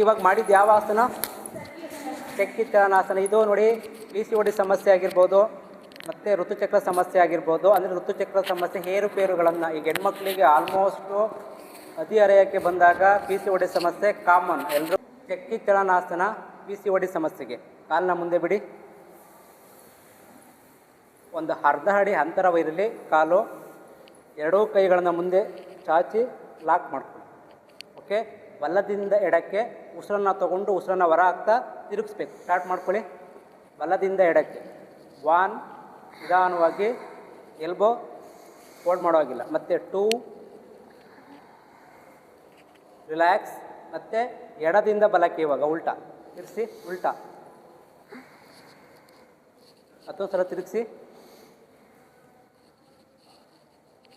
ಇವಾಗ ಮಾಡಿದ್ದು ಯಾವ ಆಸನ? ಚಕ್ಕಿಚಲನಾಸನ ಇದು ನೋಡಿ ಪಿ ಸಿ ಡಿ ಸಮಸ್ಯೆ ಆಗಿರ್ಬೋದು, ಮತ್ತು ಋತುಚಕ್ರ ಸಮಸ್ಯೆ ಆಗಿರ್ಬೋದು. ಅಂದರೆ ಋತುಚಕ್ರ ಸಮಸ್ಯೆ ಏರುಪೇರುಗಳನ್ನು ಈಗ ಹೆಣ್ಮಕ್ಳಿಗೆ ಆಲ್ಮೋಸ್ಟು ಹದಿಹರೆಯಕ್ಕೆ ಬಂದಾಗ ಪಿ ಸಿ ಡಿ ಸಮಸ್ಯೆ ಕಾಮನ್ ಎಲ್ಲರೂ ಚಕ್ಕಿಚಲನಾಸನ ಪಿ ಸಿ ಡಿ ಸಮಸ್ಯೆಗೆ. ಕಾಲನ್ನ ಮುಂದೆ ಬಿಡಿ. ಒಂದು ಅರ್ಧ ಅಡಿ ಅಂತರವಿರಲಿ ಕಾಲು. ಎರಡೂ ಕೈಗಳನ್ನು ಮುಂದೆ ಚಾಚಿ ಲಾಕ್ ಮಾಡ್ಕೊಳ್ಳಿ. ಓಕೆ ಬಲ್ಲದಿಂದ ಎಡಕ್ಕೆ ಉಸಿರನ್ನು ತಗೊಂಡು ಉಸಿರನ್ನು ಹೊರ ಹಾಕ್ತಾ ತಿರುಗಿಸ್ಬೇಕು. ಸ್ಟಾರ್ಟ್ ಮಾಡ್ಕೊಳ್ಳಿ. ಬಲದಿಂದ ಎಡಕ್ಕೆ. ವಾನ್ ನಿಧಾನವಾಗಿ ಎಲ್ಬೋ ಫೋಲ್ಡ್ ಮಾಡೋ ಹಾಗಿಲ್ಲ ಮತ್ತು ಟೂ ರಿಲ್ಯಾಕ್ಸ್ ಮತ್ತು ಎಡದಿಂದ ಬಲಕ್ಕೆ ಇವಾಗ ಉಲ್ಟಾ. ತಿರುಗಿಸಿ, ಉಲ್ಟಾ. ಹತ್ತೊಂದು ಸಲ ತಿರುಗಿಸಿ.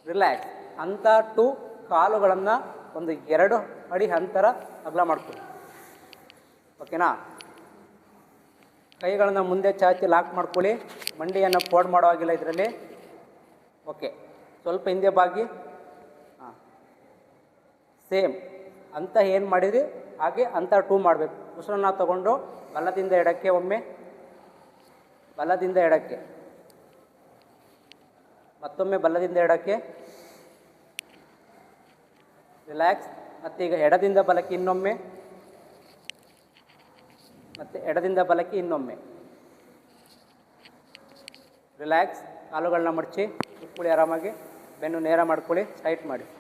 ರಿಲ್ಯಾಕ್ಸ್ ಅಂಥ ಟು ಕಾಲುಗಳನ್ನು ಒಂದು ಎರಡು ಅಡಿ ಅಂತರ ಅಗಲ ಮಾಡ್ಕೊಳ್ಳಿ. ಓಕೆನಾ? ಕೈಗಳನ್ನು ಮುಂದೆ ಚಾಚಿ ಲಾಕ್ ಮಾಡ್ಕೊಳ್ಳಿ. ಮಂಡಿಯನ್ನು ಫೋಲ್ಡ್ ಮಾಡೋ ಹಾಗಿಲ್ಲ ಇದರಲ್ಲಿ. ಓಕೆ, ಸ್ವಲ್ಪ ಹಿಂದೆ ಬಾಗಿ. ಹಾಂ. ಸೇಮ್. ಅಂತ ಏನು ಮಾಡಿದ್ರಿ? ಹಾಗೆ ಅಂತ ಟೂ ಮಾಡಬೇಕು. ಉಸಿರನ್ನ ತಗೊಂಡು ಬಲದಿಂದ ಎಡಕ್ಕೆ ಒಮ್ಮೆ. ಬಲದಿಂದ ಎಡಕ್ಕೆ. ಮತ್ತೊಮ್ಮೆ ಬಲದಿಂದ ಎಡಕ್ಕೆ. ರಿಲ್ಯಾಕ್ಸ್ ಮತ್ತು ಈಗ ಎಡದಿಂದ ಬಲಕ್ಕೆ ಇನ್ನೊಮ್ಮೆ. ಮತ್ತು ಎಡದಿಂದ ಬಲಕ್ಕೆ ಇನ್ನೊಮ್ಮೆ. ರಿಲ್ಯಾಕ್ಸ್ ಕಾಲುಗಳನ್ನ ಮಡಚಿ ಇಟ್ಕೊಳ್ಳಿ ಆರಾಮಾಗಿ. ಬೆನ್ನು ನೇರ ಮಾಡ್ಕೊಳ್ಳಿ ಸ್ಟ್ರೈಟ್ ಮಾಡಿ.